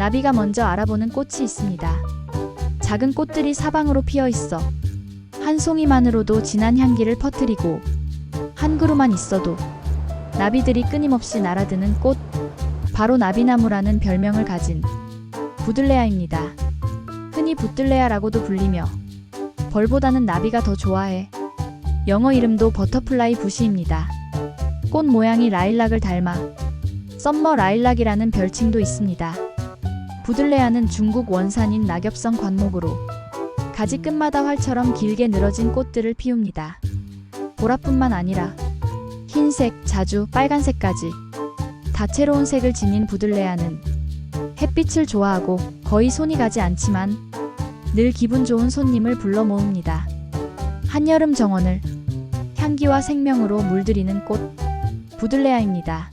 나비가 먼저 알아보는 꽃이 있습니다. 작은 꽃들이 사방으로 피어 있어 한 송이만으로도 진한 향기를 퍼뜨리고 한 그루만 있어도 나비들이 끊임없이 날아드는 꽃 바로 나비나무라는 별명을 가진 부들레아입니다. 흔히 부들레아라고도 불리며 벌보다는 나비가 더 좋아해 영어 이름도 버터플라이 부시입니다. 꽃 모양이 라일락을 닮아 썸머 라일락이라는 별칭도 있습니다. 부들레아는 중국 원산인 낙엽성 관목으로 가지 끝마다 활처럼 길게 늘어진 꽃들을 피웁니다. 보라뿐만 아니라 흰색, 자주, 빨간색까지 다채로운 색을 지닌 부들레아는 햇빛을 좋아하고 거의 손이 가지 않지만 늘 기분 좋은 손님을 불러 모읍니다. 한여름 정원을 향기와 생명으로 물들이는 꽃 부들레아입니다.